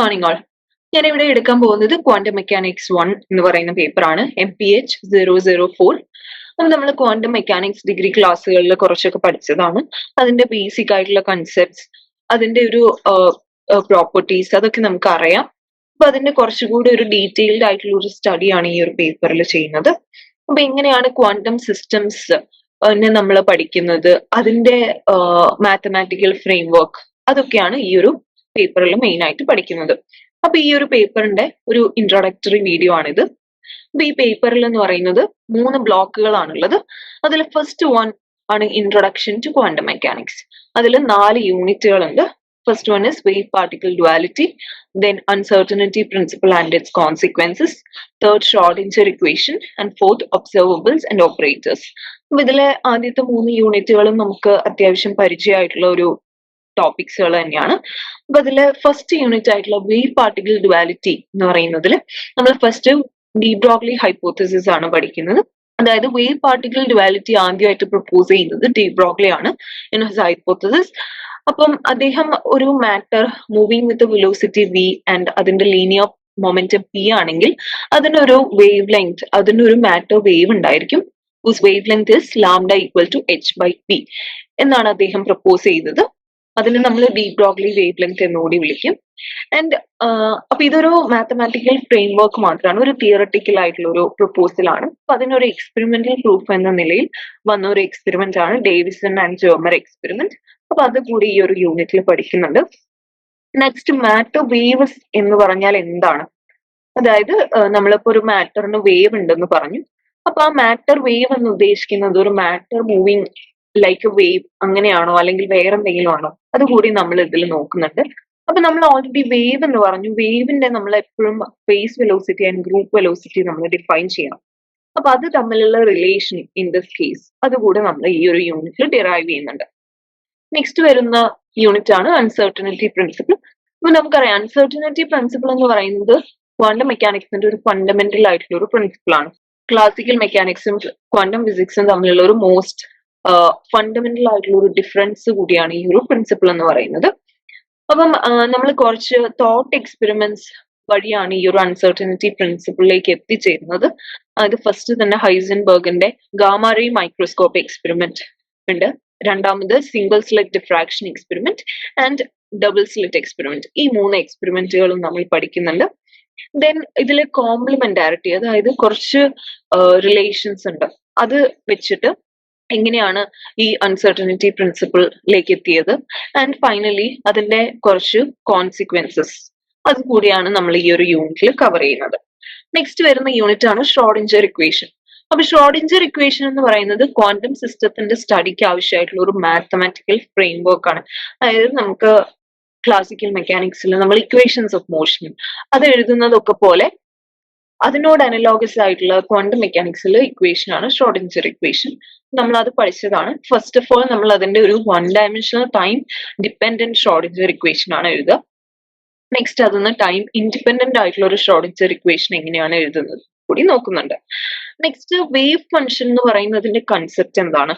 Morning all ഞാൻ ഇവിടെ എടുക്കാൻ പോകുന്നത് ക്വാണ്ടം മെക്കാനിക്സ് വൺ എന്ന് പറയുന്ന പേപ്പറാണ് M P H zero zero four അത് നമ്മൾ ക്വാണ്ടം മെക്കാനിക്സ് ഡിഗ്രി ക്ലാസ്സുകളിൽ കുറച്ചൊക്കെ പഠിച്ചതാണ്. അതിന്റെ ബേസിക് ആയിട്ടുള്ള കൺസെപ്റ്റ്സ് അതിന്റെ ഒരു പ്രോപ്പർട്ടീസ് അതൊക്കെ നമുക്ക് അറിയാം അപ്പൊ അതിന്റെ കുറച്ചുകൂടി ഒരു ഡീറ്റെയിൽഡ് ആയിട്ടുള്ള ഒരു സ്റ്റഡിയാണ് ഈ ഒരു പേപ്പറിൽ ചെയ്യുന്നത്. അപ്പൊ എങ്ങനെയാണ് ക്വാണ്ടം സിസ്റ്റംസ് നമ്മൾ പഠിക്കുന്നത്. അതിന്റെ മാത്തമാറ്റിക്കൽ ഫ്രെയിംവർക്ക് അതൊക്കെയാണ് ഈ ഒരു പേപ്പറിൽ മെയിൻ ആയിട്ട് പഠിക്കുന്നത്. അപ്പൊ ഈ ഒരു പേപ്പറിന്റെ ഒരു ഇൻട്രൊഡക്ടറി വീഡിയോ ആണിത്. അപ്പൊ ഈ പേപ്പറിൽ എന്ന് പറയുന്നത് മൂന്ന് ബ്ലോക്കുകളാണുള്ളത്. അതിൽ ഫസ്റ്റ് വൺ ആണ് ഇൻട്രൊഡക്ഷൻ ടു ക്വാണ്ടം മെക്കാനിക്സ് അതിൽ നാല് യൂണിറ്റുകൾ ഉണ്ട് first one is wave particle duality then uncertainty principle and its consequences third Schrodinger equation and fourth observables and operators അപ്പൊ ഇതിലെ ആദ്യത്തെ മൂന്ന് യൂണിറ്റുകളും നമുക്ക് അത്യാവശ്യം പരിചയമായിട്ടുള്ള ഒരു ടോപ്പിക്സുകൾ തന്നെയാണ്. അപ്പൊ അതിൽ ഫസ്റ്റ് യൂണിറ്റ് ആയിട്ടുള്ള വേവ് പാർട്ടിക്കിൾ ഡുവാലിറ്റി എന്ന് പറയുന്നതിൽ നമ്മൾ ഫസ്റ്റ് ഡീബ്രോഗ്ലി ഹൈപ്പോത്തസിസ് ആണ് പഠിക്കുന്നത്. അതായത് വേവ് പാർട്ടിക്കൽ ഡുവാലിറ്റി ആദ്യമായിട്ട് പ്രപ്പോസ് ചെയ്യുന്നത് ഡീബ്രോഗ്ലി ആണ് ഇൻ ഹിസ് ഹൈപ്പോത്തസിസ് അപ്പം അദ്ദേഹം ഒരു matter moving with velocity V and അതിന്റെ ലീനിയർ മൊമെന്റം പി ആണെങ്കിൽ അതിനൊരു വേവ് ലെങ്ത് അതിനൊരു മാറ്റർ വേവ് ഉണ്ടായിരിക്കും. Wave length is lambda equal to H by P എന്നാണ് അദ്ദേഹം പ്രപ്പോസ് ചെയ്തത്. അതിന് നമ്മൾ ഡീപ് ബ്രോഗ്ലി വേവ് ലെങ്ത് എന്നുകൂടി വിളിക്കും. ആൻഡ് അപ്പൊ ഇതൊരു മാത്തമാറ്റിക്കൽ ഫ്രെയിം വർക്ക് മാത്രമാണ്. ഒരു തിയറട്ടിക്കൽ ആയിട്ടുള്ള ഒരു പ്രപ്പോസൽ ആണ്. അപ്പൊ അതിനൊരു എക്സ്പെരിമെന്റൽ പ്രൂഫ് എന്ന നിലയിൽ വന്ന ഒരു എക്സ്പെരിമെന്റ് ആണ്. ഡേവിസൺ ആൻഡ് ജോമർ എക്സ്പെരിമെന്റ് അപ്പൊ അത് കൂടി ഈ ഒരു യൂണിറ്റിൽ പഠിക്കുന്നുണ്ട്. നെക്സ്റ്റ് മാറ്റർ വേവ്സ് എന്ന് പറഞ്ഞാൽ എന്താണ്? അതായത് നമ്മളിപ്പോ ഒരു മാറ്ററിന് വേവ് ഉണ്ടെന്ന് പറഞ്ഞു. അപ്പൊ ആ മാറ്റർ വേവ് എന്ന് ഉദ്ദേശിക്കുന്നത് ഒരു matter moving like a wave അങ്ങനെയാണോ? അല്ലെങ്കിൽ വേറെ എന്തെങ്കിലും ആണോ? അതുകൂടി നമ്മൾ ഇതിൽ നോക്കുന്നുണ്ട്. അപ്പൊ നമ്മൾ ഓൾറെഡി വേവ് എന്ന് പറഞ്ഞു. വേവിന്റെ നമ്മൾ എപ്പോഴും phase velocity and group velocity നമ്മൾ ഡിഫൈൻ ചെയ്യണം. അപ്പൊ അത് തമ്മിലുള്ള റിലേഷൻ ഇൻ ദിസ് കേസ് അതുകൂടെ നമ്മൾ ഈ ഒരു യൂണിറ്റിൽ ഡിറൈവ് ചെയ്യുന്നുണ്ട്. നെക്സ്റ്റ് വരുന്ന യൂണിറ്റ് ആണ് അൺസർട്ടനിറ്റി പ്രിൻസിപ്പിൾ അപ്പൊ നമുക്കറിയാം അൺസർട്ടനിറ്റി പ്രിൻസിപ്പിൾ എന്ന് പറയുന്നത് ക്വാണ്ടം മെക്കാനിക്സിന്റെ ഒരു ഫണ്ടമെന്റൽ ആയിട്ടുള്ള ഒരു പ്രിൻസിപ്പിൾ ആണ്. ക്ലാസിക്കൽ മെക്കാനിക്സും ക്വാണ്ടം ഫിസിക്സും തമ്മിലുള്ള ഒരു മോസ്റ്റ് ഫണ്ടമെന്റൽ ആയിട്ടുള്ള ഒരു ഡിഫറൻസ് കൂടിയാണ് ഈ ഒരു പ്രിൻസിപ്പിൾ എന്ന് പറയുന്നത്. അപ്പം നമ്മൾ കുറച്ച് തോട്ട് എക്സ്പെരിമെന്റ്സ് വഴിയാണ് ഈ ഒരു അൺസർട്ടനിറ്റി പ്രിൻസിപ്പിളിലേക്ക് എത്തിച്ചേരുന്നത്. അത് ഫസ്റ്റ് തന്നെ ഹൈസൻബർഗിന്റെ ഗാമാറി മൈക്രോസ്കോപ്പ് എക്സ്പെരിമെന്റ് ഉണ്ട്. രണ്ടാമത് single slit diffraction experiment and double slit experiment ഈ മൂന്ന് എക്സ്പെരിമെന്റുകളും നമ്മൾ പഠിക്കുന്നുണ്ട്. ദെൻ ഇതിൽ കോംപ്ലിമെന്റാരിറ്റി അതായത് കുറച്ച് റിലേഷൻസ് ഉണ്ട്. അത് വെച്ചിട്ട് എങ്ങനെയാണ് ഈ അൺസർട്ടനിറ്റി പ്രിൻസിപ്പിളിലേക്ക് എത്തിയത് ആൻഡ് ഫൈനലി അതിന്റെ കുറച്ച് കോൺസിക്വൻസസ് അത് കൂടിയാണ് നമ്മൾ ഈ ഒരു യൂണിറ്റിൽ കവർ ചെയ്യുന്നത്. നെക്സ്റ്റ് വരുന്ന യൂണിറ്റ് ആണ് ഷ്രോഡിഞ്ചർ ഇക്വേഷൻ അപ്പൊ ഷ്രോഡിഞ്ചർ ഇക്വേഷൻ എന്ന് പറയുന്നത് ക്വാണ്ടം സിസ്റ്റത്തിന്റെ സ്റ്റഡിക്ക് ആവശ്യമായിട്ടുള്ള ഒരു മാത്തമാറ്റിക്കൽ ഫ്രെയിംവർക്ക് ആണ്. അതായത് നമുക്ക് ക്ലാസിക്കൽ മെക്കാനിക്സിൽ നമ്മൾ ഇക്വേഷൻസ് ഓഫ് മോഷൻ അത് എഴുതുന്നതൊക്കെ പോലെ അതിനോട് അനലോഗസ് ആയിട്ടുള്ള ക്വാണ്ടം മെക്കാനിക്സിൽ ഇക്വേഷൻ ആണ് ഷ്രോഡിഞ്ചർ ഇക്വേഷൻ നമ്മൾ അത് പഠിച്ചതാണ്. ഫസ്റ്റ് ഓഫ് ഓൾ നമ്മൾ അതിന്റെ ഒരു one dimensional time dependent Schrodinger equation ആണ് എഴുതുക. നെക്സ്റ്റ് അതിന്ന് ടൈം ഇൻഡിപെൻഡന്റ് ആയിട്ടുള്ള ഒരു ഷ്രോഡിഞ്ചർ ഇക്വേഷൻ എങ്ങനെയാണ് എഴുതുന്നത്? കൂടി നോക്കുന്നുണ്ട്. നെക്സ്റ്റ് വേവ് ഫംഗ്ഷൻ എന്ന് പറയുന്നതിന്റെ കൺസെപ്റ്റ് എന്താണ്?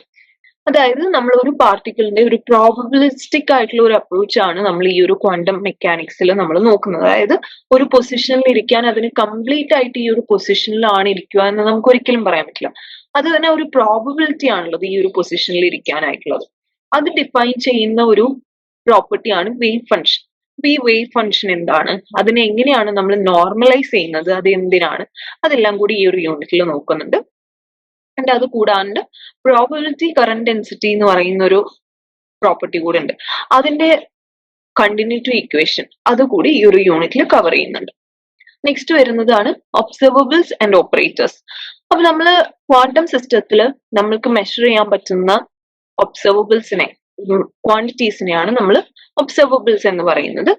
അതായത് നമ്മൾ ഒരു പാർട്ടിക്കിളിന്റെ ഒരു പ്രോബബിലിസ്റ്റിക് ആയിട്ടുള്ള ഒരു അപ്രോച്ച് ആണ് നമ്മൾ ഈ ഒരു ക്വാണ്ടം മെക്കാനിക്സിൽ നമ്മൾ നോക്കുന്നത്. അതായത് ഒരു പൊസിഷനിൽ ഇരിക്കാൻ അതിന് കംപ്ലീറ്റ് ആയിട്ട് ഈ ഒരു പൊസിഷനിലാണ് ഇരിക്കുക എന്ന് നമുക്ക് ഒരിക്കലും പറയാൻ പറ്റില്ല. അത് തന്നെ ഒരു പ്രോബബിലിറ്റി ആണുള്ളത് ഈ ഒരു പൊസിഷനിൽ ഇരിക്കാനായിട്ടുള്ളത്. അത് ഡിഫൈൻ ചെയ്യുന്ന ഒരു പ്രോപ്പർട്ടിയാണ് വേവ് ഫംഗ്ഷൻ അപ്പൊ ഈ വേവ് ഫംഗ്ഷൻ എന്താണ്? അതിനെ എങ്ങനെയാണ് നമ്മൾ നോർമലൈസ് ചെയ്യുന്നത്? അത് എന്തിനാണ്? അതെല്ലാം കൂടി ഈ ഒരു യൂണിറ്റിൽ നോക്കുന്നുണ്ട്. ആൻഡ് അത് കൂടാണ്ട് പ്രോബിലിറ്റി കറന്റ് ഡെൻസിറ്റി എന്ന് പറയുന്ന ഒരു പ്രോപ്പർട്ടി കൂടെ ഉണ്ട് അതിന്റെ കണ്ടിന്യൂറ്റി ഇക്വേഷൻ അതുകൂടി ഈ ഒരു യൂണിറ്റിൽ കവർ ചെയ്യുന്നുണ്ട്. നെക്സ്റ്റ് വരുന്നതാണ് ഒബ്സർവബിൾസ് ആൻഡ് ഓപ്പറേറ്റേഴ്സ് അപ്പൊ നമ്മൾ ക്വാണ്ടം സിസ്റ്റത്തിൽ നമ്മൾക്ക് മെഷർ ചെയ്യാൻ പറ്റുന്ന ഒബ്സർവബിൾസിനെ ക്വാണ്ടിറ്റീസിനെയാണ് നമ്മൾ ഒബ്സർവബിൾസ് എന്ന് പറയുന്നത്.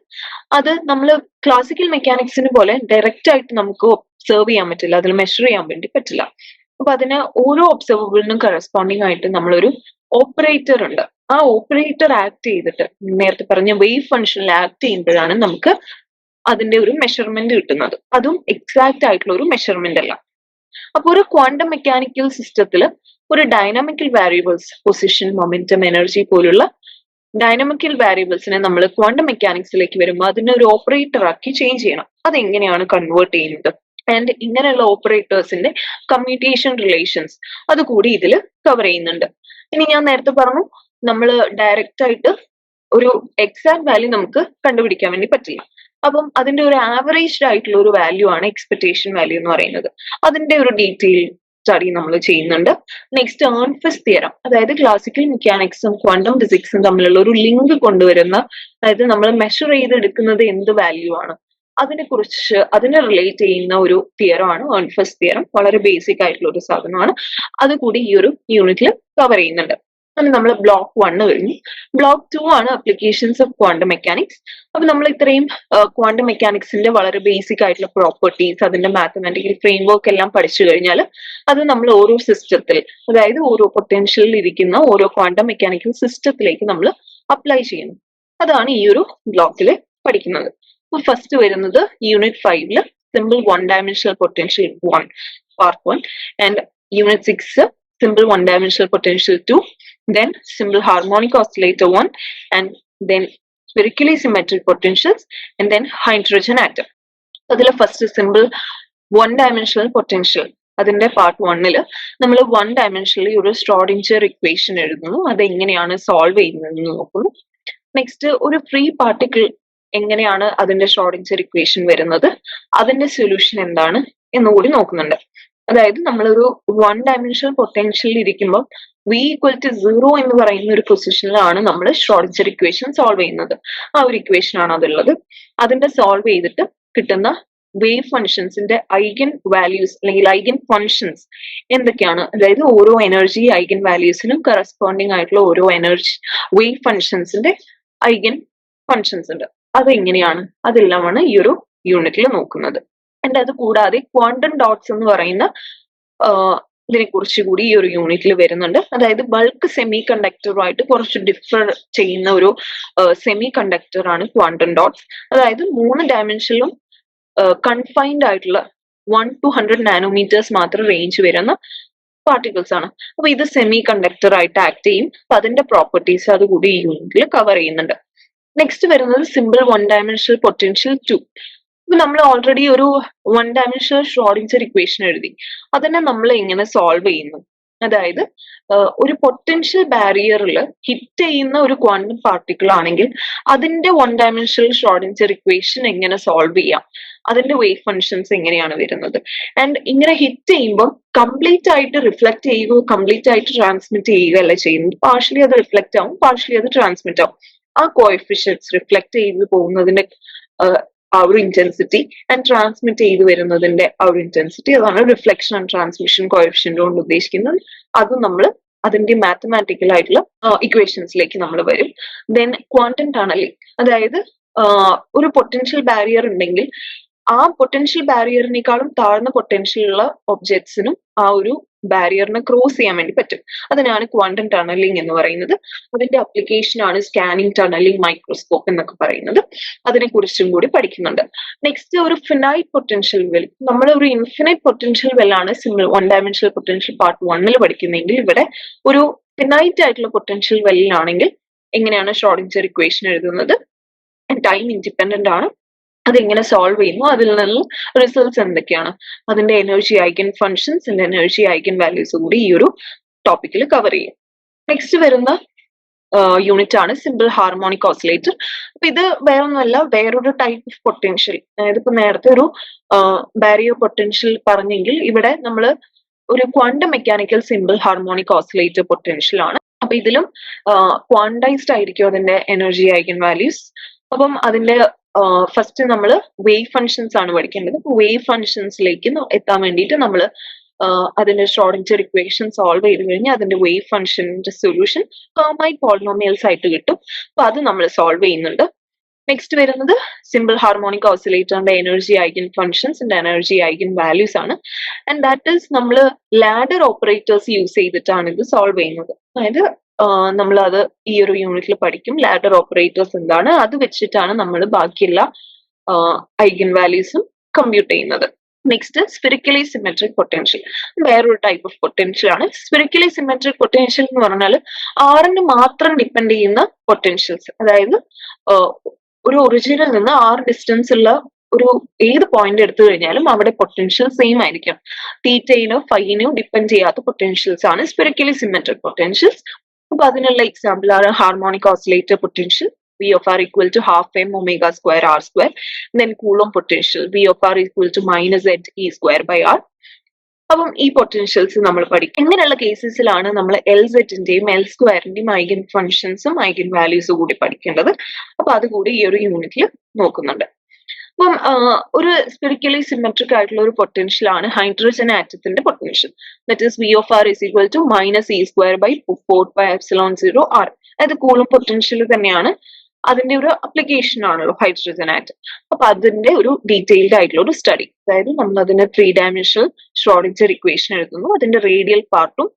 അത് നമ്മൾ ക്ലാസിക്കൽ മെക്കാനിക്സിന് പോലെ ഡയറക്റ്റ് ആയിട്ട് നമുക്ക് ഒബ്സർവ് ചെയ്യാൻ പറ്റില്ല അതിൽ മെഷർ ചെയ്യാൻ വേണ്ടി പറ്റില്ല. അപ്പൊ അതിന് ഓരോ ഒബ്സർവബിളിനും കറസ്പോണ്ടിങ് ആയിട്ട് നമ്മളൊരു ഓപ്പറേറ്റർ ഉണ്ട്. ആ ഓപ്പറേറ്റർ ആക്ട് ചെയ്തിട്ട് നേരത്തെ പറഞ്ഞ വേവ് ഫംഗ്ഷനിൽ ആക്ട് ചെയ്യുമ്പോഴാണ് നമുക്ക് അതിന്റെ ഒരു മെഷർമെന്റ് കിട്ടുന്നത്. അതും എക്സാക്ട് ആയിട്ടുള്ള ഒരു മെഷർമെന്റ് അല്ല. അപ്പൊ ഒരു ക്വാണ്ടം മെക്കാനിക്കൽ സിസ്റ്റത്തിൽ ഒരു dynamical variables position momentum energy പോലുള്ള ഡൈനാമിക്കൽ വാരിയബിൾസിനെ നമ്മൾ ക്വാണ്ടം മെക്കാനിക്സിലേക്ക് വരുമ്പോൾ അതിനെ ഒരു ഓപ്പറേറ്റർ ആക്കി ചേഞ്ച് ചെയ്യണം. അതെങ്ങനെയാണ് കൺവേർട്ട് ചെയ്യുന്നത്? ആൻഡ് ഇങ്ങനെയുള്ള ഓപ്പറേറ്റേഴ്സിന്റെ കമ്മ്യൂട്ടേഷൻ റിലേഷൻസ് അതുകൂടി ഇതിൽ കവർ ചെയ്യുന്നുണ്ട്. ഇനി ഞാൻ നേരത്തെ പറഞ്ഞു നമ്മൾ ഡയറക്റ്റ് ആയിട്ട് ഒരു എക്സാക്ട് വാല്യൂ നമുക്ക് കണ്ടുപിടിക്കാൻ വേണ്ടി പറ്റില്ല. അപ്പം അതിന്റെ ഒരു ആവറേജ്ഡ് ആയിട്ടുള്ള ഒരു വാല്യൂ ആണ് എക്സ്പെക്ടേഷൻ വാല്യൂ എന്ന് പറയുന്നത്. അതിന്റെ ഒരു ഡീറ്റെയിൽ സ്റ്റഡി നമ്മൾ ചെയ്യുന്നുണ്ട്. നെക്സ്റ്റ് ഏൺഫിസ് തിയറം അതായത് ക്ലാസിക്കൽ മെക്കാനിക്സും ക്വാണ്ടം ഫിസിക്സും തമ്മിലുള്ള ഒരു ലിങ്ക് കൊണ്ടുവരുന്ന അതായത് നമ്മൾ മെഷർ ചെയ്തെടുക്കുന്നത് എന്ത് വാല്യൂ ആണ്? അതിനെ കുറിച്ച് അതിനെ റിലേറ്റ് ചെയ്യുന്ന ഒരു തിയറം ആണ് ഏൺഫിസ് തിയറം വളരെ ബേസിക് ആയിട്ടുള്ള ഒരു സാധനമാണ്. അതുകൂടി ഈ ഒരു യൂണിറ്റിൽ കവർ ചെയ്യുന്നുണ്ട്. അങ്ങനെ നമ്മൾ ബ്ലോക്ക് വണ്ണ് കഴിഞ്ഞു. ബ്ലോക്ക് ടു ആണ് അപ്ലിക്കേഷൻസ് ഓഫ് ക്വാണ്ടം മെക്കാനിക്സ് അപ്പൊ നമ്മൾ ഇത്രയും ക്വാണ്ടം മെക്കാനിക്സിന്റെ വളരെ ബേസിക് ആയിട്ടുള്ള പ്രോപ്പർട്ടീസ് അതിന്റെ മാത്തമാറ്റിക്കൽ ഫ്രെയിംവർക്ക് എല്ലാം പഠിച്ചു കഴിഞ്ഞാൽ അത് നമ്മൾ ഓരോ സിസ്റ്റത്തിൽ അതായത് ഓരോ പൊട്ടൻഷ്യലിൽ ഇരിക്കുന്ന ഓരോ ക്വാണ്ടം മെക്കാനിക്കൽ സിസ്റ്റത്തിലേക്ക് നമ്മൾ അപ്ലൈ ചെയ്യണം അതാണ് ഈ ഒരു ബ്ലോക്കിൽ പഠിക്കുന്നത്. അപ്പൊ ഫസ്റ്റ് വരുന്നത് യൂണിറ്റ് ഫൈവിൽ simple one dimensional potential one part one and unit six simple one dimensional potential two then simple harmonic oscillator 1 and then spherically symmetric potentials. And then hydrogen atom അതിൽ first simple one dimensional potential അതിന്റെ part വണ്ണിൽ നമ്മൾ one ഡയമെൻഷനിൽ ഒരു സ്ട്രോഡിഞ്ചർ equation എഴുതുന്നു. അത് എങ്ങനെയാണ് solve ചെയ്യുന്നതെന്ന് നോക്കുന്നു. നെക്സ്റ്റ് ഒരു ഫ്രീ പാർട്ടിക്കിൾ എങ്ങനെയാണ് അതിന്റെ ഷ്രോഡിഞ്ചർ ഇക്വേഷൻ വരുന്നത്? അതിന്റെ സൊല്യൂഷൻ എന്താണ് എന്നുകൂടി നോക്കുന്നുണ്ട്. അതായത് നമ്മളൊരു വൺ ഡയമെൻഷണൽ പൊട്ടൻഷ്യലിൽ ഇരിക്കുമ്പോൾ വി ഈക്വൽ ടു സീറോ എന്ന് പറയുന്ന ഒരു പൊസിഷനിലാണ് നമ്മൾ ഷ്രോഡിഞ്ചർ ഇക്വേഷൻ സോൾവ് ചെയ്യുന്നത്. ആ ഒരു ഇക്വേഷൻ ആണ് അതുള്ളത്. അതിന്റെ സോൾവ് ചെയ്തിട്ട് കിട്ടുന്ന വേവ് ഫങ്ഷൻസിന്റെ ഐഗൻ വാല്യൂസ് അല്ലെങ്കിൽ ഐഗൻ ഫങ്ഷൻസ് എന്തൊക്കെയാണ്? അതായത് ഓരോ എനർജി ഐഗൻ വാല്യൂസിനും കറസ്പോണ്ടിങ് ആയിട്ടുള്ള ഓരോ എനർജി വേവ് ഫങ്ഷൻസിന്റെ ഐഗൻ ഫങ്ഷൻസ് ഉണ്ട്. അതെങ്ങനെയാണ്? അതെല്ലാമാണ് ഈ ഒരു യൂണിറ്റിൽ നോക്കുന്നത്. എന്റെ അത് കൂടാതെ ക്വാണ്ടം ഡോട്ട്സ് എന്ന് പറയുന്ന ഇതിനെ കുറിച്ച് കൂടി ഈ ഒരു യൂണിറ്റിൽ വരുന്നുണ്ട്. അതായത് ബൾക്ക് സെമി കണ്ടക്ടറുമായിട്ട് കുറച്ച് ഡിഫർ ചെയ്യുന്ന ഒരു സെമി കണ്ടക്ടർ ആണ് ക്വാണ്ടം ഡോട്ട്സ് അതായത് മൂന്ന് ഡയമെൻഷനിലും കൺഫൈൻഡ് ആയിട്ടുള്ള വൺ ടു ഹൺഡ്രഡ് നാനോമീറ്റേഴ്സ് മാത്രം റേഞ്ച് വരുന്ന പാർട്ടിക്കിൾസ് ആണ്. അപ്പൊ ഇത് സെമി കണ്ടക്ടർ ആയിട്ട് ആക്ട് ചെയ്യും. അപ്പൊ അതിന്റെ പ്രോപ്പർട്ടീസ് അതുകൂടി ഈ യൂണിറ്റിൽ കവർ ചെയ്യുന്നുണ്ട്. നെക്സ്റ്റ് വരുന്നത് simple one dimensional potential two ഇപ്പൊ നമ്മൾ ഓൾറെഡി ഒരു വൺ ഡയമെൻഷണൽ ഷ്രോഡിഞ്ചർ ഇക്വേഷൻ എഴുതി. അതന്നെ നമ്മൾ എങ്ങനെ സോൾവ് ചെയ്യുന്നു. അതായത് ഒരു പൊട്ടൻഷ്യൽ ബാരിയറിൽ ഹിറ്റ് ചെയ്യുന്ന ഒരു ക്വാണ്ടം പാർട്ടിക്കിൾ ആണെങ്കിൽ അതിന്റെ വൺ ഡയമെൻഷണൽ ഷ്രോഡിഞ്ചർ ഇക്വേഷൻ എങ്ങനെ സോൾവ് ചെയ്യാം? അതിന്റെ വേവ് ഫങ്ഷൻസ് എങ്ങനെയാണ് വരുന്നത്? ആൻഡ് ഇങ്ങനെ ഹിറ്റ് ചെയ്യുമ്പോൾ കംപ്ലീറ്റ് ആയിട്ട് റിഫ്ലക്ട് ചെയ്യുകയോ കംപ്ലീറ്റ് ആയിട്ട് ട്രാൻസ്മിറ്റ് ചെയ്യുകയല്ല ചെയ്യുന്നത്? പാർഷ്യലി അത് റിഫ്ലക്റ്റ് ആവും പാർഷ്യലി അത് ട്രാൻസ്മിറ്റ് ആവും. ആ കോയിഫിഷ്യൻസ് റിഫ്ലക്ട് ചെയ്ത് പോകുന്നതിന്റെ ആ ഒരു ഇന്റൻസിറ്റി ആൻഡ് ട്രാൻസ്മിറ്റ് ചെയ്ത് വരുന്നതിന്റെ ആ ഒരു ഇന്റൻസിറ്റി അതാണ് റിഫ്ലക്ഷൻ ആൻഡ് ട്രാൻസ്മിഷൻ കോഎഫിഷ്യന്റ് കൊണ്ട് ഉദ്ദേശിക്കുന്നത്. അത് നമ്മൾ അതിന്റെ മാത്തമാറ്റിക്കൽ ആയിട്ടുള്ള ഇക്വേഷൻസിലേക്ക് നമ്മൾ വരും. ദെൻ ക്വാണ്ടം ടണലിംഗ് അതായത് ഒരു പൊട്ടൻഷ്യൽ ബാരിയർ ഉണ്ടെങ്കിൽ ആ പൊട്ടൻഷ്യൽ ബാരിയറിനേക്കാളും താഴ്ന്ന പൊട്ടൻഷ്യൽ ഉള്ള ഒബ്ജക്ട്സിനും ആ ഒരു ബാരിയറിനെ ക്രോസ് ചെയ്യാൻ വേണ്ടി പറ്റും. അതിനാണ് ക്വാണ്ടം ടണലിംഗ് എന്ന് പറയുന്നത്. അതിന്റെ അപ്ലിക്കേഷൻ ആണ് സ്കാനിങ് ടണലിംഗ് മൈക്രോസ്കോപ്പ് എന്നൊക്കെ പറയുന്നത്. അതിനെ കുറിച്ചും കൂടി പഠിക്കുന്നുണ്ട്. നെക്സ്റ്റ് ഒരു ഫിനൈറ്റ് പൊട്ടൻഷ്യൽ വെൽ നമ്മൾ ഒരു ഇൻഫിനൈറ്റ് പൊട്ടൻഷ്യൽ വെൽ ആണ് simple one dimensional potential part വണ്ണിൽ പഠിക്കുന്നെങ്കിൽ ഇവിടെ ഒരു ഫിനൈറ്റ് ആയിട്ടുള്ള പൊട്ടൻഷ്യൽ വെല്ലിലാണെങ്കിൽ എങ്ങനെയാണ് ഷോർഡിഞ്ചർ ഇക്വേഷൻ എഴുതുന്നത്? ടൈം ഇൻഡിപെൻഡന്റ് ആണ്. അതെങ്ങനെ സോൾവ് ചെയ്യുന്നു. അതിൽ നിന്ന് റിസൾട്ട്സ് എന്തൊക്കെയാണ്? അതിന്റെ energy eigen functions energy eigen values കൂടി ഈ ഒരു ടോപ്പിക്കിൽ കവർ ചെയ്യും. നെക്സ്റ്റ് വരുന്ന യൂണിറ്റ് ആണ് സിമ്പിൾ ഹാർമോണിക് ഓസിലേറ്റർ അപ്പൊ ഇത് വേറൊന്നുമല്ല വേറൊരു ടൈപ്പ് ഓഫ് പൊട്ടൻഷ്യൽ അതായത് ഇപ്പൊ നേരത്തെ ഒരു ബാരിയർ പൊട്ടൻഷ്യൽ പറഞ്ഞെങ്കിൽ ഇവിടെ നമ്മൾ ഒരു quantum mechanical simple harmonic oscillator potential ആണ്. അപ്പൊ ഇതിലും ക്വാണ്ടൈസ്ഡ് ആയിരിക്കും അതിന്റെ എനർജി ഐഗൻ വാല്യൂസ് അപ്പം അതിന്റെ ഫസ്റ്റ് നമ്മൾ വേവ് ഫങ്ഷൻസ് ആണ് പഠിക്കേണ്ടത്. വേവ് ഫങ്ഷൻസിലേക്ക് എത്താൻ വേണ്ടിയിട്ട് നമ്മൾ അതിന്റെ ഷോർട്ടിഞ്ചർ ഇക്വേഷൻ സോൾവ് ചെയ്ത് കഴിഞ്ഞാൽ അതിന്റെ വേവ് ഫങ്ഷന്റെ സൊല്യൂഷൻ ഹേർമൈറ്റ് പോളിനോമിയൽസ് ആയിട്ട് കിട്ടും. അപ്പൊ അത് നമ്മൾ സോൾവ് ചെയ്യുന്നുണ്ട്. നെക്സ്റ്റ് വരുന്നത് സിമ്പിൾ ഹാർമോണിക് ഓസിലേറ്ററിന്റെ energy eigen functions and energy eigen values ആണ്. ആൻഡ് ദാറ്റ് ഈസ് നമ്മൾ ലാഡർ ഓപ്പറേറ്റേഴ്സ് യൂസ് ചെയ്തിട്ടാണ് ഇത് സോൾവ് ചെയ്യുന്നത്. അതായത് നമ്മൾ അത് ഈ ഒരു യൂണിറ്റിൽ പഠിക്കും. ലാഡർ ഓപ്പറേറ്റേഴ്സ് എന്താണ്? അത് വെച്ചിട്ടാണ് നമ്മൾ ബാക്കിയുള്ള ഐഗൻ വാല്യൂസും കമ്പ്യൂട്ട് ചെയ്യുന്നത്. നെക്സ്റ്റ് സ്പിരിക്കലി സിമെട്രിക് പൊട്ടൻഷ്യൽ വേറൊരു ടൈപ്പ് ഓഫ് പൊട്ടൻഷ്യൽ ആണ്. സ്പിരിക്കലി സിമെട്രിക് പൊട്ടൻഷ്യൽ എന്ന് പറഞ്ഞാൽ ആറിന് മാത്രം ഡിപ്പെൻഡ് ചെയ്യുന്ന പൊട്ടൻഷ്യൽസ് അതായത് ഒരു ഒറിജിനിൽ നിന്ന് ആറ് ഡിസ്റ്റൻസ് ഉള്ള ഒരു ഏത് പോയിന്റ് എടുത്തു കഴിഞ്ഞാലും അവിടെ പൊട്ടൻഷ്യൽ സെയിം ആയിരിക്കും. തീറ്റയിനോ ഫൈനോ ഡിപ്പെൻഡ് ചെയ്യാത്ത പൊട്ടൻഷ്യൽസ് ആണ് സ്പിരിക്കലി സിമെട്രിക് പൊട്ടൻഷ്യൽസ് അപ്പൊ അതിനുള്ള എക്സാമ്പിൾ ആണ് harmonic oscillator potential V of R equal to half M omega square R square then Coulomb potential V of R equal to minus Z E square by R അപ്പം ഈ potentials നമ്മൾ പഠിക്കും. ഇങ്ങനെയുള്ള കേസസിലാണ് നമ്മൾ എൽ സെറ്റിന്റെയും L സ്ക്വയറിന്റെയും eigen ഫങ്ഷൻസും ഐഗൻ വാല്യൂസും കൂടി പഠിക്കേണ്ടത്. അപ്പൊ അതുകൂടി ഈ ഒരു യൂണിറ്റിൽ നോക്കുന്നുണ്ട്. അപ്പം ഒരു സ്പിരിക്കലി സിമെട്രിക് ആയിട്ടുള്ള ഒരു പൊട്ടൻഷ്യൽ ആണ് hydrogen ആറ്റത്തിന്റെ potential that is V of R is equal to minus E square by four by epsilon zero R അതായത് കൂളും പൊട്ടൻഷ്യൽ തന്നെയാണ് അതിന്റെ ഒരു അപ്ലിക്കേഷൻ ആണല്ലോ ഹൈഡ്രജൻ ആറ്റം അപ്പൊ അതിന്റെ ഒരു ഡീറ്റെയിൽഡ് ആയിട്ടുള്ള ഒരു സ്റ്റഡി അതായത് നമ്മൾ അതിന്റെ ത്രീ ഡയമെൻഷണൽ ഷ്രോഡിഞ്ചർ ഇക്വേഷൻ എഴുതുന്നു. അതിന്റെ റേഡിയൽ പാർട്ടും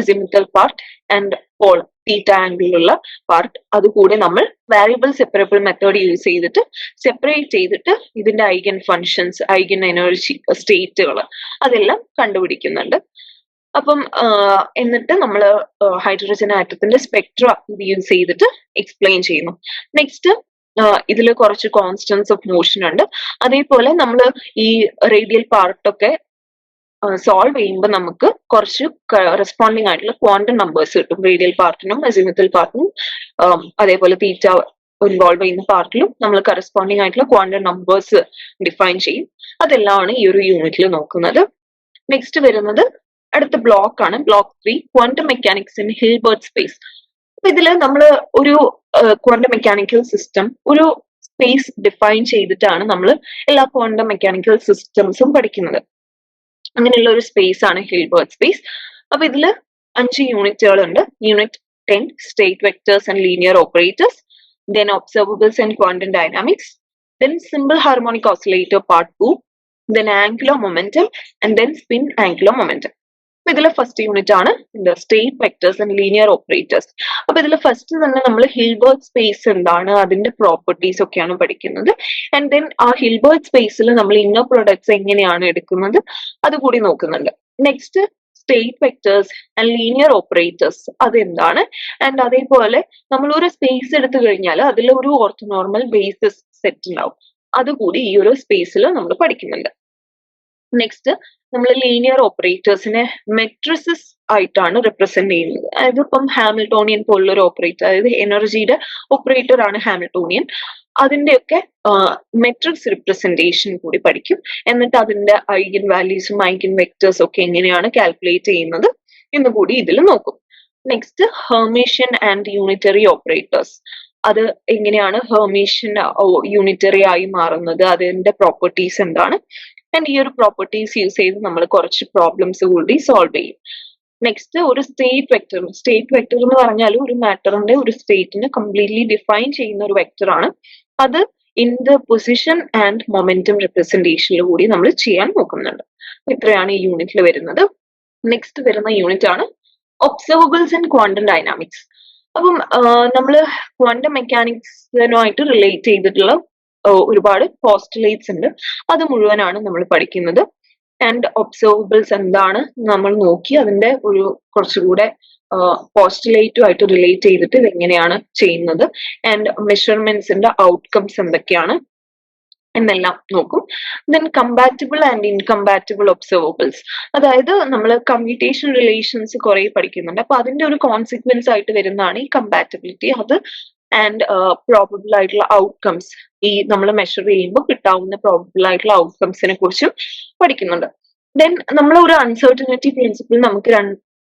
azimuthal part and pole theta ആംഗിളിലുള്ള part അതുകൂടെ നമ്മൾ വാരിയബിൾ സെപ്പറബിൾ മെത്തേഡ് യൂസ് ചെയ്തിട്ട് സെപ്പറേറ്റ് ചെയ്തിട്ട് ഇതിന്റെ ഐഗൻ ഫങ്ഷൻസ് ഐഗൻ എനർജി സ്റ്റേറ്റുകൾ അതെല്ലാം കണ്ടുപിടിക്കുന്നുണ്ട്. അപ്പം എന്നിട്ട് നമ്മൾ ഹൈഡ്രോജൻ ആറ്റത്തിന്റെ സ്പെക്ട്ര ഇത് യൂസ് ചെയ്തിട്ട് എക്സ്പ്ലെയിൻ ചെയ്യുന്നു. നെക്സ്റ്റ് ഇതിൽ കുറച്ച് കോൺസ്റ്റൻസ് ഓഫ് മോഷൻ ഉണ്ട്. അതേപോലെ നമ്മൾ ഈ റേഡിയൽ പാർട്ടൊക്കെ സോൾവ് ചെയ്യുമ്പോൾ നമുക്ക് കുറച്ച് റെസ്പോണ്ടിങ് ആയിട്ടുള്ള ക്വാണ്ടം നമ്പേഴ്സ് കിട്ടും. റേഡിയൽ പാർട്ടിനും അസിമിത്തൽ പാർട്ടിനും അതേപോലെ തീറ്റ ഇൻവോൾവ് ചെയ്യുന്ന പാർട്ടിലും നമ്മൾ കറസ്പോണ്ടിങ് ആയിട്ടുള്ള ക്വാണ്ടം നമ്പേഴ്സ് ഡിഫൈൻ ചെയ്യും. അതെല്ലാമാണ് ഈ ഒരു യൂണിറ്റിൽ നോക്കുന്നത്. നെക്സ്റ്റ് വരുന്നത് അടുത്ത ബ്ലോക്ക് ആണ്. Block three quantum mechanics in Hilbert space അപ്പൊ ഇതിൽ നമ്മൾ ഒരു ക്വാണ്ടം മെക്കാനിക്കൽ സിസ്റ്റം ഒരു സ്പേസ് ഡിഫൈൻ ചെയ്തിട്ടാണ് നമ്മൾ എല്ലാ ക്വാണ്ടം മെക്കാനിക്കൽ സിസ്റ്റംസും പഠിക്കുന്നത്. അങ്ങനെയുള്ള ഒരു സ്പേസ് ആണ് ഹിൽബേർട്ട് സ്പേസ് അപ്പൊ ഇതിൽ അഞ്ച് യൂണിറ്റുകൾ ഉണ്ട് unit ten state vectors and linear operators then observables and quantum dynamics then simple harmonic oscillator part two then angular momentum and then spin angular momentum അപ്പൊ ഇതിലെ ഫസ്റ്റ് യൂണിറ്റ് ആണ് state vectors and linear operators അപ്പൊ ഇതിൽ first തന്നെ നമ്മൾ Hilbert space എന്താണ് അതിന്റെ properties ഒക്കെയാണ് പഠിക്കുന്നത്. ആൻഡ് ദെൻ ആ ഹിൽബേർട്ട് സ്പേസിൽ നമ്മൾ ഇന്നർ പ്രൊഡക്ട്സ് എങ്ങനെയാണ് എടുക്കുന്നത് അതുകൂടി നോക്കുന്നുണ്ട്. Next state vectors and linear operators അതെന്താണ്? ആൻഡ് അതേപോലെ നമ്മൾ ഒരു സ്പേസ് എടുത്തു കഴിഞ്ഞാൽ അതിൽ ഒരു ഓർത്തോനോർമൽ ബേസിസ് സെറ്റ് ഉണ്ടാവും അതുകൂടി ഈ ഒരു സ്പേസിൽ നമ്മൾ പഠിക്കുന്നുണ്ട്. നെക്സ്റ്റ് നമ്മൾ ലീനിയർ ഓപ്പറേറ്റേഴ്സിനെ മെട്രിസസ് ആയിട്ടാണ് റെപ്രസെന്റ് ചെയ്യുന്നത്. അതായത് ഇപ്പം ഹാമിൽട്ടോണിയൻ പോലുള്ള ഒരു ഓപ്പറേറ്റർ അതായത് എനർജിയുടെ ഓപ്പറേറ്റർ ആണ് ഹാമിൽട്ടോണിയൻ അതിന്റെയൊക്കെ മെട്രിക്സ് റിപ്രസെന്റേഷൻ കൂടി പഠിക്കും. എന്നിട്ട് അതിന്റെ ഐഗൻ വാല്യൂസും ഐഗൻ വെക്ടേഴ്സും ഒക്കെ എങ്ങനെയാണ് കാൽക്കുലേറ്റ് ചെയ്യുന്നത് എന്ന് കൂടി ഇതിൽ നോക്കും. Next Hermitian and unitary operators അത് എങ്ങനെയാണ് ഹെർമേഷ്യൻ യൂണിറ്ററി ആയി മാറുന്നത്? അതിന്റെ പ്രോപ്പർട്ടീസ് എന്താണ്? ആൻഡ് ഈ ഒരു പ്രോപ്പർട്ടീസ് യൂസ് ചെയ്ത് നമ്മൾ കുറച്ച് പ്രോബ്ലംസ് കൂടി സോൾവ് ചെയ്യും. നെക്സ്റ്റ് ഒരു സ്റ്റേറ്റ് വെക്ടർ സ്റ്റേറ്റ് വെക്ടർ എന്ന് പറഞ്ഞാൽ ഒരു മാറ്ററിന്റെ ഒരു സ്റ്റേറ്റിനെ കംപ്ലീറ്റ്ലി ഡിഫൈൻ ചെയ്യുന്ന ഒരു വെക്ടർ ആണ്. അത് in the position and momentum റെപ്രസെന്റേഷനിൽ കൂടി നമ്മൾ ചെയ്യാൻ നോക്കുന്നുണ്ട്. ഇത്രയാണ് ഈ യൂണിറ്റിൽ വരുന്നത്. നെക്സ്റ്റ് വരുന്ന യൂണിറ്റ് ആണ് ഒബ്സർവബിൾസ് ആൻഡ് ക്വാണ്ടം ഡൈനാമിക്സ് അപ്പം നമ്മൾ ക്വാണ്ടം മെക്കാനിക്സിനുമായിട്ട് റിലേറ്റ് ചെയ്തിട്ടുള്ള ഒരുപാട് പോസ്റ്റുലേറ്റ്സ് ഉണ്ട്. അത് മുഴുവനാണ് നമ്മൾ പഠിക്കുന്നത്. ആൻഡ് ഒബ്സർവബിൾസ് എന്താണ് നമ്മൾ നോക്കി അതിന്റെ ഒരു കുറച്ചുകൂടെ പോസ്റ്റുലേറ്റുമായിട്ട് റിലേറ്റ് ചെയ്തിട്ട് ഇത് എങ്ങനെയാണ് ചെയ്യുന്നത് ആൻഡ് മെഷർമെന്റ്സിന്റെ ഔട്ട്കംസ് എന്തൊക്കെയാണ് എന്നെല്ലാം നോക്കും. Then compatible and incompatible observables അതായത് നമ്മൾ കമ്മ്യൂട്ടേഷൻ റിലേഷൻസ് കുറെ പഠിക്കുന്നുണ്ട്. അപ്പൊ അതിന്റെ ഒരു കോൺസിക്വൻസ് ആയിട്ട് വരുന്നതാണ് ഈ കമ്പാറ്റബിലിറ്റി അത് ആൻഡ് പ്രോബബിൾ ആയിട്ടുള്ള ഔട്ട്കംസ് ഈ നമ്മൾ മെഷർ ചെയ്യുമ്പോൾ കിട്ടാവുന്ന പ്രോബബിൾ ആയിട്ടുള്ള ഔട്ട്കംസിനെ കുറിച്ചും പഠിക്കുന്നുണ്ട്. ദെൻ നമ്മൾ ഒരു അൺസർട്ടനിറ്റി പ്രിൻസിപ്പിൾ നമുക്ക്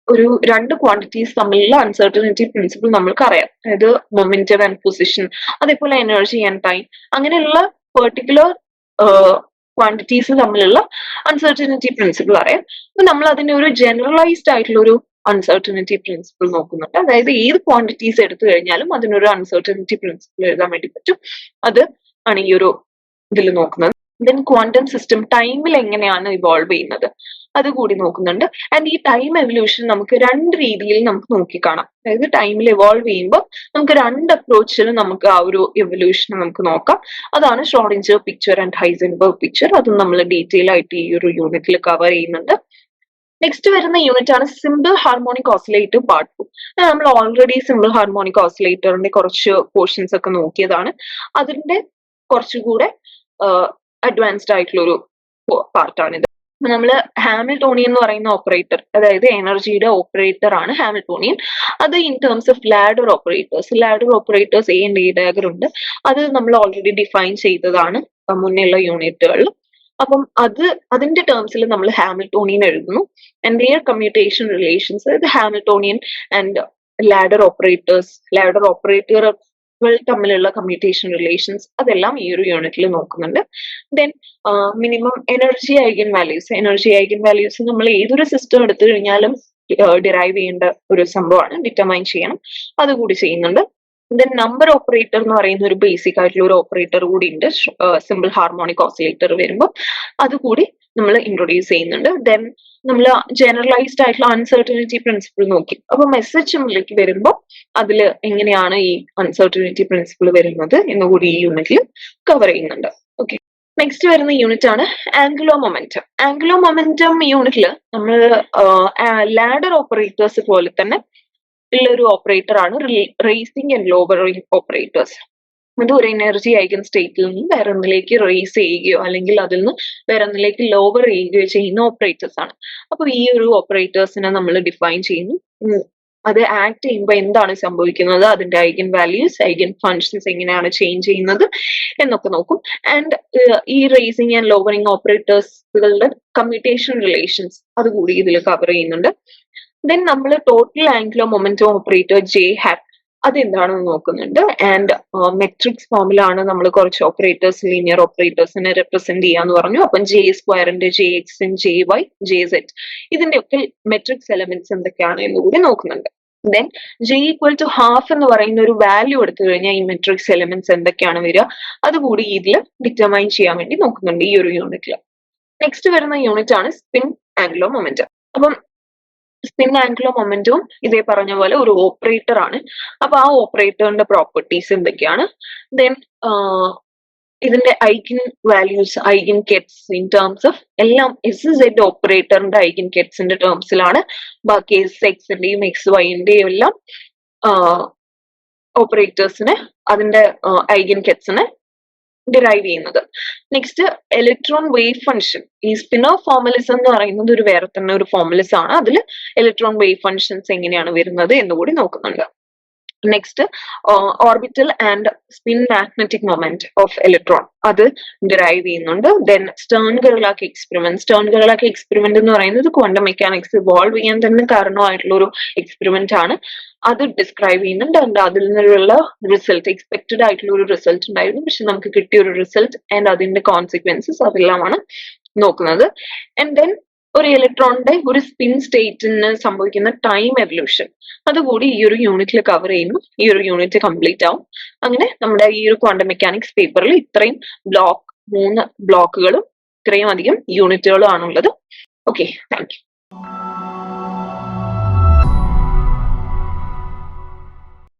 ഒരു രണ്ട് ക്വാണ്ടിറ്റീസ് തമ്മിലുള്ള അൺസർട്ടനിറ്റി പ്രിൻസിപ്പിൾ നമ്മൾക്ക് അറിയാം. അതായത് മൊമെന്റം ആൻഡ് പൊസിഷൻ അതേപോലെ എനർജി ആൻഡ് ടൈം അങ്ങനെയുള്ള പെർട്ടിക്കുലർ ക്വാണ്ടിറ്റീസ് തമ്മിലുള്ള അൺസർട്ടനിറ്റി പ്രിൻസിപ്പിൾ അറിയാം. അപ്പൊ നമ്മൾ അതിന്റെ ഒരു ജനറലൈസ്ഡ് ആയിട്ടുള്ള ഒരു അൺസർട്ടനിറ്റി പ്രിൻസിപ്പിൾ നോക്കുന്നുണ്ട്. അതായത് ഏത് ക്വാണ്ടിറ്റീസ് എടുത്തു കഴിഞ്ഞാലും അതിനൊരു അൺസർട്ടനിറ്റി പ്രിൻസിപ്പിൾ എഴുതാൻ വേണ്ടി പറ്റും. അത് ആണ് ഈ ഒരു ഇതിൽ നോക്കുന്നത്. ദെൻ ക്വാണ്ടം സിസ്റ്റം ടൈമിൽ എങ്ങനെയാണ് ഇവോൾവ് ചെയ്യുന്നത്? അത് കൂടി നോക്കുന്നുണ്ട്. ആൻഡ് ഈ ടൈം എവല്യൂഷൻ നമുക്ക് രണ്ട് രീതിയിൽ നമുക്ക് നോക്കിക്കാണാം അതായത് ടൈമിൽ ഇവോൾവ് ചെയ്യുമ്പോൾ നമുക്ക് രണ്ട് അപ്രോച്ചിൽ നമുക്ക് ആ ഒരു എവല്യൂഷൻ നമുക്ക് നോക്കാം. അതാണ് Schrodinger picture and Heisenberg picture അതും നമ്മൾ ഡീറ്റെയിൽ ആയിട്ട് ഈ ഒരു യൂണിറ്റിൽ കവർ ചെയ്യുന്നുണ്ട്. നെക്സ്റ്റ് വരുന്ന യൂണിറ്റ് ആണ് simple harmonic oscillator part two നമ്മൾ ഓൾറെഡി സിമ്പിൾ ഹാർമോണിക് ഓസിലേറ്ററിന്റെ കുറച്ച് പോർഷൻസ് ഒക്കെ നോക്കിയതാണ്. അതിന്റെ കുറച്ചുകൂടെ അഡ്വാൻസ്ഡ് ആയിട്ടുള്ള ഒരു പാർട്ടാണിത് നമ്മൾ ഹാമിൽട്ടോണിയൻ എന്ന് പറയുന്ന ഓപ്പറേറ്റർ അതായത് എനർജിയുടെ ഓപ്പറേറ്റർ ആണ് ഹാമിൽട്ടോണിയൻ. അത് in terms of ladder operators ladder operators A and A dagger ഉണ്ട്. അത് നമ്മൾ ഓൾറെഡി ഡിഫൈൻ ചെയ്തതാണ് മുന്നേയുള്ള യൂണിറ്റുകളിൽ അപ്പം അത് അതിന്റെ ടേംസിൽ നമ്മൾ ഹാമിൽട്ടോണിയൻ എഴുതുന്നു. ആൻഡ് ദിയർ കമ്മ്യൂട്ടേഷൻ റിലേഷൻസ് ഇത് Hamiltonian and ladder operators ladder ഓപ്പറേറ്ററുകൾ തമ്മിലുള്ള കമ്മ്യൂട്ടേഷൻ റിലേഷൻസ് അതെല്ലാം ഈ ഒരു യൂണിറ്റിൽ നോക്കുന്നുണ്ട്. Then minimum energy eigen values energy eigen values നമ്മൾ ഏതൊരു സിസ്റ്റം എടുത്തു കഴിഞ്ഞാലും ഡിറൈവ് ചെയ്യേണ്ട ഒരു സംഭവമാണ്. ഡിറ്റർമൈൻ ചെയ്യണം. അതുകൂടി ചെയ്യുന്നുണ്ട്. ദെൻ നമ്പർ ഓപ്പറേറ്റർ എന്ന് പറയുന്ന ഒരു ബേസിക് ആയിട്ടുള്ള ഒരു ഓപ്പറേറ്റർ കൂടി ഉണ്ട്. സിമ്പിൾ ഹാർമോണിക് ഓസിലേറ്റർ വരുമ്പോൾ അതുകൂടി നമ്മൾ ഇൻട്രൊഡ്യൂസ് ചെയ്യുന്നുണ്ട്. ദെൻ നമ്മൾ ജനറലൈസ്ഡ് ആയിട്ടുള്ള അൺസർട്ടനിറ്റി പ്രിൻസിപ്പിൾ നോക്കി. അപ്പൊ മെസ്സേജ് നമ്മളിലേക്ക് വരുമ്പോൾ അതിൽ എങ്ങനെയാണ് ഈ അൺസർട്ടനിറ്റി പ്രിൻസിപ്പിൾ വരുന്നത് എന്നുകൂടി ഈ യൂണിറ്റിൽ കവർ ചെയ്യുന്നുണ്ട്. ഓക്കെ നെക്സ്റ്റ് വരുന്ന യൂണിറ്റ് ആണ് ആംഗുലോ മൊമെന്റം ആംഗുലോ മൊമെന്റം യൂണിറ്റിൽ നമ്മൾ ലാഡർ ഓപ്പറേറ്റേഴ്സ് പോലെ തന്നെ ഉള്ള ഒരു ഓപ്പറേറ്റർ ആണ് റേസിംഗ് ആൻഡ് ലോവറിംഗ് ഓപ്പറേറ്റേഴ്സ് അത് ഒരു എനർജി അയക്കുന്ന സ്റ്റേറ്റിൽ നിന്ന് വേറെ ഒന്നിലേക്ക് റേസ് ചെയ്യുകയോ അല്ലെങ്കിൽ അതിൽ നിന്ന് വേറെ ഒന്നിലേക്ക് ലോവർ ചെയ്യുകയോ ചെയ്യുന്ന ഓപ്പറേറ്റേഴ്സ് ആണ്. അപ്പൊ ഈ ഒരു ഓപ്പറേറ്റേഴ്സിനെ നമ്മൾ ഡിഫൈൻ ചെയ്യുന്നു. അത് ആക്ട് ചെയ്യുമ്പോൾ എന്താണ് സംഭവിക്കുന്നത്? അതിന്റെ ഐഗൻ വാല്യൂസ് ഐഗൻ ഫങ്ഷൻസ് എങ്ങനെയാണ് ചേഞ്ച് ചെയ്യുന്നത് എന്നൊക്കെ നോക്കും. ആൻഡ് ഈ റേസിംഗ് ആൻഡ് ലോവറിംഗ് ഓപ്പറേറ്റേഴ്സുകളുടെ കമ്മ്യൂട്ടേഷൻ റിലേഷൻസ് അതുകൂടി ഇതിൽ കവർ ചെയ്യുന്നുണ്ട്. ദെൻ നമ്മൾ ടോട്ടൽ ആംഗുലർ മൊമെന്റോ ഓപ്പറേറ്റർ ജെ ഹാറ്റ് അതെന്താണെന്ന് നോക്കുന്നുണ്ട്. ആൻഡ് മെട്രിക്സ് ഫോമിലാണ് നമ്മൾ കുറച്ച് ഓപ്പറേറ്റേഴ്സ് ലീനിയർ ഓപ്പറേറ്റേഴ്സിനെ റെപ്രസെന്റ് ചെയ്യാന്ന് പറഞ്ഞു. അപ്പം ജെ സ്ക്വയറിന്റെ J X J Y J Z ഇതിന്റെ ഒക്കെ മെട്രിക്സ് എലമെന്റ്സ് എന്തൊക്കെയാണ് എന്ന് കൂടി നോക്കുന്നുണ്ട്. Then J equal to half എന്ന് പറയുന്ന ഒരു വാല്യൂ എടുത്തു കഴിഞ്ഞാൽ ഈ മെട്രിക്സ് എലമെന്റ്സ് എന്തൊക്കെയാണ് വരിക? അതുകൂടി ഇതിൽ ഡിറ്റർമൈൻ ചെയ്യാൻ വേണ്ടി നോക്കുന്നുണ്ട് ഈ ഒരു യൂണിറ്റിൽ നെക്സ്റ്റ് വരുന്ന യൂണിറ്റ് ആണ് സ്പിൻ ആംഗുലോ മൊമെന്റം അപ്പം സ്പിൻ ആംഗുലർ മൊമെന്റും ഇതേ പറഞ്ഞ പോലെ ഒരു ഓപ്പറേറ്റർ ആണ്. അപ്പൊ ആ ഓപ്പറേറ്ററിന്റെ പ്രോപ്പർട്ടീസ് എന്തൊക്കെയാണ്? ദെൻ ഇതിന്റെ eigen values eigen kets in terms of എല്ലാം എസ് സെഡ് ഓപ്പറേറ്ററിന്റെ ഐഗൻ കെറ്റ്സിന്റെ ടേംസിലാണ് ബാക്കി എസ് എക്സിന്റെയും എക്സ് വൈന്റെയും എല്ലാം ഓപ്പറേറ്റേഴ്സിന് അതിന്റെ ഐഗൻ കെറ്റ്സിനെ ഡിറൈവ് ചെയ്യുന്നത്. നെക്സ്റ്റ് ഇലക്ട്രോൺ വേവ് ഫംഗ്ഷൻ ഈ സ്പിനർ ഫോർമുലിസം എന്ന് പറയുന്നത് ഒരു വേറെ തന്നെ ഒരു ഫോർമുലിസ് ആണ്. അതിൽ ഇലക്ട്രോൺ വേവ് ഫംഗ്ഷൻസ് എങ്ങനെയാണ് വരുന്നത് എന്നുകൂടി നോക്കുന്നുണ്ട്. Next orbital and spin magnetic moment of electron അത് ഡിറൈവ് ചെയ്യുന്നുണ്ട്. Then Stern ഗർളാക്ക് experiment Stern ഗർളാക്ക് experiment എന്ന് പറയുന്നത് ക്വാണ്ടം മെക്കാനിക്സ് ഇവോൾവ് ചെയ്യാൻ തന്നെ കാരണമായിട്ടുള്ള ഒരു എക്സ്പെരിമെന്റ് ആണ്. അത് ഡിസ്ക്രൈബ് ചെയ്യുന്നുണ്ട്. ആൻഡ് അതിൽ നിന്നുള്ള റിസൾട്ട് എക്സ്പെക്റ്റഡ് ആയിട്ടുള്ള ഒരു റിസൾട്ട് ഉണ്ടായിരുന്നു. പക്ഷെ നമുക്ക് കിട്ടിയ ഒരു റിസൾട്ട് ആൻഡ് അതിന്റെ കോൺസിക്വൻസസ് അതെല്ലാമാണ് നോക്കുന്നത്. ആൻഡ് ദെൻ ഒരു ഇലക്ട്രോണിന്റെ ഒരു സ്പിൻ സ്റ്റേറ്റിന് സംഭവിക്കുന്ന ടൈം എവല്യൂഷൻ അതുകൂടി ഈ ഒരു യൂണിറ്റിൽ കവർ ചെയ്യുന്നു. ഈ ഒരു യൂണിറ്റ് കംപ്ലീറ്റ് ആവും. അങ്ങനെ നമ്മുടെ ഈ ഒരു ക്വാണ്ടം മെക്കാനിക്സ് പേപ്പറിൽ ഇത്രയും ബ്ലോക്ക് മൂന്ന് ബ്ലോക്കുകളും ഇത്രയും അധികം യൂണിറ്റുകളും ആണുള്ളത് ഓക്കെ താങ്ക് യു